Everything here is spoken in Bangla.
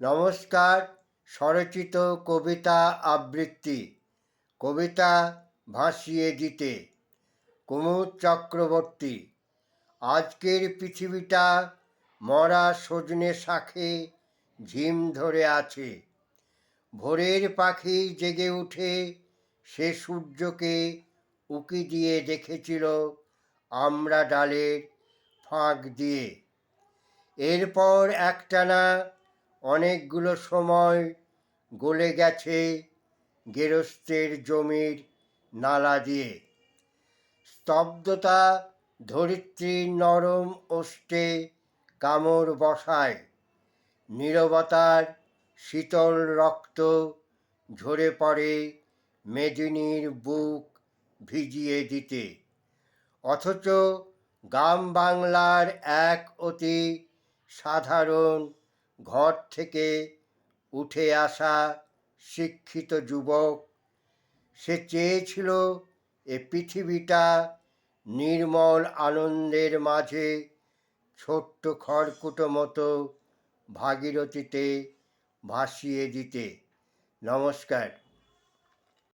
নমস্কার, স্বরচিত কবিতা আবৃত্তি। কবিতা ভাসিয়ে দিতে। কুমুদ চক্রবর্তী, আজকের পৃথিবীটা মরা সজনে শাখে ঝিম ধরে আছে। ভোরের পাখি জেগে উঠে সে সূর্যকে উকি দিয়ে দেখেছিল আমরা ডালের ফাঁক দিয়ে। এরপর একটানা অনেকগুলো সময় গলে গেছে গেরস্তের জমির নালা দিয়ে। স্তব্ধতা ধরিত্রীর নরম ওষ্ঠে কামড় বসায়। নীরবতার শীতল রক্ত ঝরে পড়ে মেদিনীর বুক ভিজিয়ে দিতে। অথচ গ্রাম বাংলার এক অতি সাধারণ ঘর থেকে উঠে আসা শিক্ষিত যুবক, সে চেয়েছিল এ পৃথিবীটা নির্মল আনন্দের মাঝে ছোট্ট খড়কুটো মতো ভাগীরথীতে ভাসিয়ে দিতে। নমস্কার।